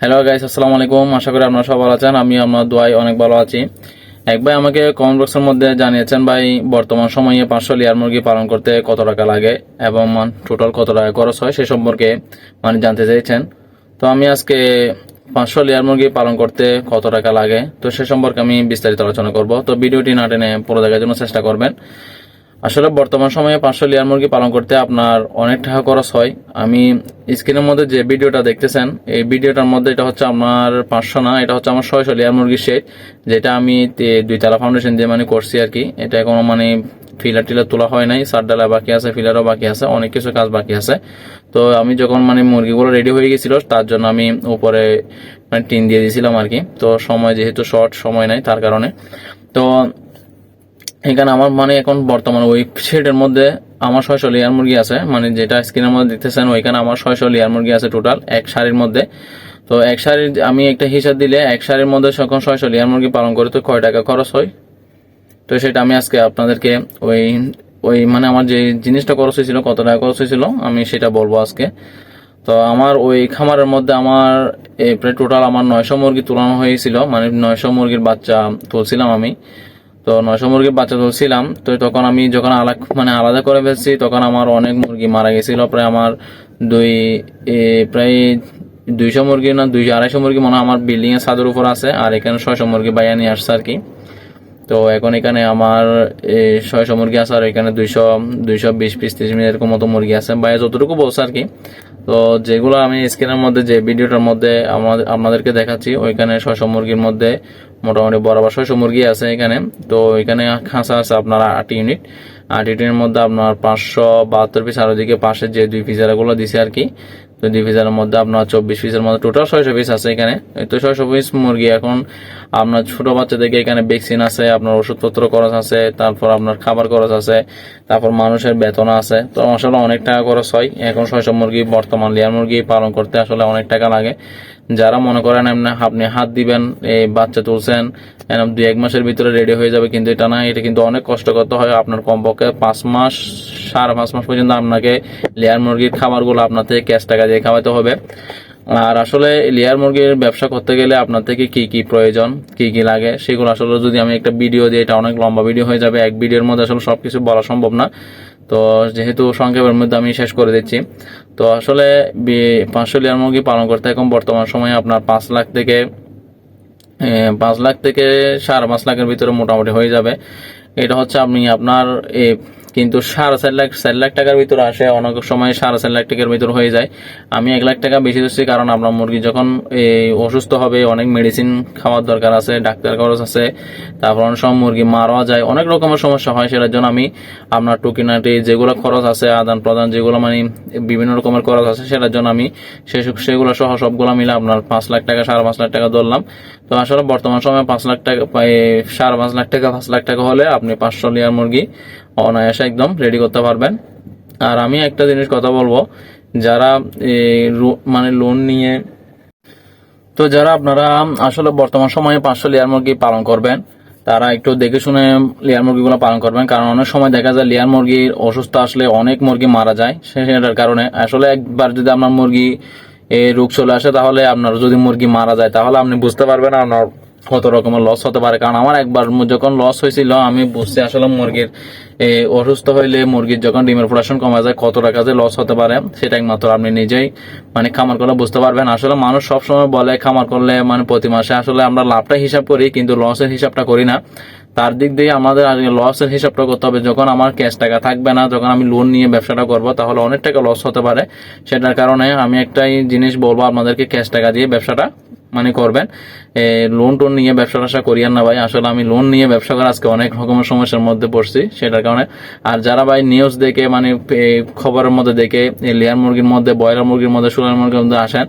Hello guys আসসালামু আলাইকুম আশা করি আপনারা সব ভালো আছেন। আমি আমার দোয়াই অনেক ভালো আছি। এক ভাই আমাকে কমেন্ট বক্সের মধ্যে জানিয়েছেন, ভাই, বর্তমান সময়ে পাঁচশো লেয়ার মুরগি পালন করতে কত টাকা লাগে এবং টোটাল কত টাকা খরচ হয়? সে সম্পর্কে মানে জানতে চাইছেন। তো আমি আজকে পাঁচশো লেয়ার মুরগি পালন করতে কত টাকা লাগে? তো সে সম্পর্কে আমি বিস্তারিত আলোচনা করব। তো ভিডিওটি না টেনে পুরো দেখার জন্য চেষ্টা করবেন। আসলে বর্তমান সময়ে পাঁচশো লেয়ার মুরগি পালন করতে আপনার অনেক টাকা খরচ হয়। আমি স্ক্রিনের মধ্যে যে ভিডিওটা দেখতেছেন, এই ভিডিওটার মধ্যে এটা হচ্ছে আমার পাঁচশো না, এটা হচ্ছে আমার ছয়শো লেয়ার মুরগির শেড যেটা আমি তে- দুইতলা ফাউন্ডেশন দিয়ে মানে করছি আর কি। এটা কোনো মানে ফিলার টিলার তোলা হয় নাই, সার ডালা বাকি আছে ফিলারও বাকি আছে, অনেক কিছু কাজ বাকি আছে। তো আমি যখন মানে মুরগিগুলো রেডি হয়ে গেছিল, তার জন্য আমি উপরে মানে টিন দিয়ে দিয়েছিলাম আর কি। তো সময় যেহেতু শর্ট সময় নাই তার কারণে। তো এখানে আমার মানে এখন বর্তমানে শেডের মধ্যে আমার ছয়শো লেয়ার মুরগি আছে। মানে যেটা স্ক্রিনের মধ্যে দেখতেছেন ওইখানে আমার ছয়শো লেয়ার মুরগি আছে টোটাল এক শাড়ির মধ্যে। তো এক শাড়ির আমি একটা হিসাব দিলে এক শাড়ির মধ্যে যখন ছয়শো লেয়ার মুরগি পালন করে, তো কয় টাকা খরচ হয়? তো সেটা আমি আজকে আপনাদেরকে ওই ওই মানে আমার যে জিনিসটা খরচ হয়েছিল, কত টাকা খরচ হয়েছিল, আমি সেটা বলব আজকে। তো আমার ওই খামারের মধ্যে আমার প্রায় টোটাল আমার নয়শো মুরগি তোলানো হয়েছিল। মানে নয়শো মুরগির বাচ্চা তুলছিলাম আমি। তো নয়শো মুরগির বাচ্চা তুলছিলাম। তো তখন আমি যখন আলাদা মানে আলাদা করে ফেলছি, তখন আমার অনেক মুরগি মারা গেছিল। প্রায় আমার দুই প্রায় দুইশো মুরগি না, দুইশো আড়াইশো মুরগি মনে হয় আমার বিল্ডিং এর ছাদের উপর আছে, আর এখানে ছয়শো মুরগি বাইয়া নিয়ে আসছে আর কি। তো এখন এখানে আমার ছয়শো মুরগি আছে, আর এখানে দুইশো দুইশো বিশ, পিস, ত্রিশ মিনিট এরকম মতো মুরগি আছে। বাইরে যতটুকু বলছে আর কি। তো যেগুলো আমি স্ক্রিনের মধ্যে, যে ভিডিওটার মধ্যে আমাদের আপনাদেরকে দেখাচ্ছি, ওইখানে ছয়শো মুরগির মধ্যে মোটামুটি বরাবর ছয়শো মুরগি আছে এখানে। তো এখানে খাঁচা আছে আপনার আট ইউনিট। আট ইউনিটের মধ্যে আপনার পাঁচশো বাহাত্তর পিস আর ওদিকে পাশে যে দুই পিজারাগুলো দিছে আর কি, তো দুই পিজারের মধ্যে আপনার চব্বিশ পিসের মধ্যে টোটাল ছয়শো পিস আছে এখানে। তো ছয়শো পিস মুরগি এখন আপনার ছোট বাচ্চাদেরকে এখানে ভ্যাকসিন আছে, আপনার ওষুধপত্র খরচ আছে, তারপর আপনার খাবার খরচ আছে, তারপর মানুষের বেতন আছে। তো আসলে অনেক টাকা খরচ হয়। এখন ছয়শো মুরগি বর্তমান লেয়ার মুরগি পালন করতে আসলে অনেক টাকা লাগে। যারা মনে করেন আপনি হাত দিবেন, এই বাচ্চা তুলছেন দুই এক মাসের ভিতরে রেডি হয়ে যাবে, কিন্তু এটা না, এটা কিন্তু অনেক কষ্ট করতে হয় আপনার কমপক্ষে পাঁচ মাস, সাড়ে পাঁচ মাস পর্যন্ত আপনাকে লেয়ার মুরগির খাবারগুলো আপনার থেকে ক্যাশ টাকা দিয়ে খাওয়াতে হবে। আর আসলে লেয়ার মুরগির ব্যবসা করতে গেলে আপনার থেকে কি কি প্রয়োজন, কি কি লাগে, সেগুলো আসলে যদি আমি একটা ভিডিও দিই, এটা অনেক লম্বা ভিডিও হয়ে যাবে। এক ভিডিওর মধ্যে আসলে সবকিছু বলা সম্ভব না। তো যেহেতু সংক্ষেপের মধ্যে আমি শেষ করে দিচ্ছি। তো আসলে পাঁচশো লেয়ার মুরগি পালন করতে এখন বর্তমান সময়ে আপনার পাঁচ লাখ থেকে পাঁচ লাখ থেকে সাড়ে পাঁচ লাখের ভিতরে মোটামুটি হয়ে যাবে। এটা হচ্ছে আপনি আপনার কিন্তু সাড়ে চার লাখ চার লাখ টাকার ভিতরে আসে, অনেক সময় সাড়ে চার লাখ টাকার ভিতরে হয়ে যায়। আমি এক লাখ টাকা বেশি দিচ্ছি কারণ আপনার মুরগি যখন এই অসুস্থ হবে, অনেক মেডিসিন খাওয়ার দরকার আছে, ডাক্তার খরচ আছে, তারপর অনেক সময় মুরগি মারা যায়, অনেক রকমের সমস্যা হয়, সেটার জন্য আমি আপনার টুকিনাটি যেগুলো খরচ আছে, আদান প্রদান যেগুলো মানে বিভিন্ন রকমের খরচ আছে, সেটার জন্য আমি সেগুলো সহ সবগুলো মিলে আপনার পাঁচ লাখ টাকা, সাড়ে পাঁচ লাখ টাকা ধরলাম। তো আসলে বর্তমান সময়ে পাঁচ লাখ টাকা সাড়ে পাঁচ লাখ টাকা, পাঁচ লাখ টাকা হলে আপনি পাঁচশো লেয়ার মুরগি অনায়াসে একদম রেডি করতে পারবেন। আর আমি একটা জিনিস কথা বলব, যারা মানে লোন নিয়ে, তো যারা আপনারা আসলে বর্তমান সময়ে পাঁচশো লেয়ার মুরগি পালন করবেন, তারা একটু দেখে শুনে লেয়ার মুরগিগুলো পালন করবেন, কারণ অনেক সময় দেখা যায় লেয়ার মুরগির অসুস্থ আসলে অনেক মুরগি মারা যায় সেটার কারণে। আসলে একবার যদি আপনার মুরগি রোগ চলে আসে, তাহলে আপনার যদি মুরগি মারা যায়, তাহলে আপনি বুঝতে পারবেন আপনার কত রকমের লস হতে পারে। কারণ আমার একবার যখন লস হয়েছিল, আমি বুঝতে আসলে মুরগির অসুস্থ হইলে মুরগির যখন ডিমের প্রোডাকশন কমে যায়, কত টাকা যে লস হতে পারে, সেটা একমাত্র আপনি নিজেই মানে খামার করলে বুঝতে পারবেন। আসলে মানুষ সবসময় বলে, খামার করলে মানে প্রতি মাসে আসলে আমরা লাভটা হিসাব করি, কিন্তু লসের হিসাবটা করি না। তার দিক দিয়ে আমাদের আগে লসের হিসাবটা করতে হবে। যখন আমার ক্যাশ টাকা থাকবে না, যখন আমি লোন নিয়ে ব্যবসাটা করব, তাহলে অনেক টাকা লস হতে পারে। সেটার কারণে আমি একটাই জিনিস বলব, আপনাদেরকে ক্যাশ টাকা দিয়ে ব্যবসাটা মানে করবেন। লোন টোন নিয়ে ব্যবসা ট্যাবসা করিয়ান না ভাই, আসলে আমি লোন নিয়ে ব্যবসা করে আজকে অনেক রকমের সমস্যার মধ্যে পড়ছি সেটার কারণে। আর যারা ভাই নিউজ দেখে মানে খবরের মধ্যে দেখে লেয়ার মুরগির মধ্যে, ব্রয়লার মুরগির মধ্যে সোলার মুরগির মধ্যে আসেন,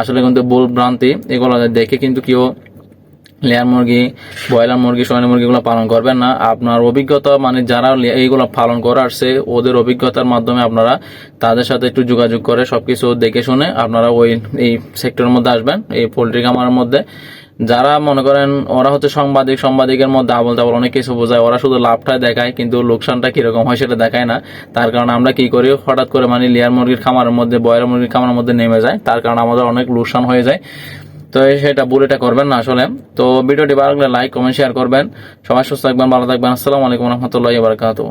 আসলে কিন্তু ভুল ভ্রান্তি, এগুলো দেখে কিন্তু কেউ লেয়ার মুরগি, ব্রয়লার মুরগি, সোনালী মুরগিগুলো পালন করবেন না। আপনার অভিজ্ঞতা মানে যারা এইগুলো পালন করে আসছে ওদের অভিজ্ঞতার মাধ্যমে আপনারা তাদের সাথে একটু যোগাযোগ করে সবকিছু দেখে শুনে আপনারা ওই, এই সেক্টরের মধ্যে আসবেন, এই পোলট্রি খামারের মধ্যে। যারা মনে করেন ওরা হচ্ছে সাংবাদিক, সাংবাদিকের মধ্যে আবল তাবল অনেক কিছু বোঝায়, ওরা শুধু লাভটা দেখায়, কিন্তু লোকসানটা কীরকম হয় সেটা দেখায় না। তার কারণে আমরা কি করি, হঠাৎ করে মানে লেয়ার মুরগির খামারের মধ্যে, ব্রয়লার মুরগির খামারের মধ্যে নেমে যায়। তার কারণে আমাদের অনেক লোকসান হয়ে যায়। তো সেটা ভুল এটা করবেন না আসলে। তো ভিডিওটি ভালো লাগলে লাইক কমেন্ট শেয়ার করবেন। সবাই সুস্থ থাকবেন, ভালো থাকবেন। আসসালামু আলাইকুম রহমতুল্লাহ বারকাতুহ।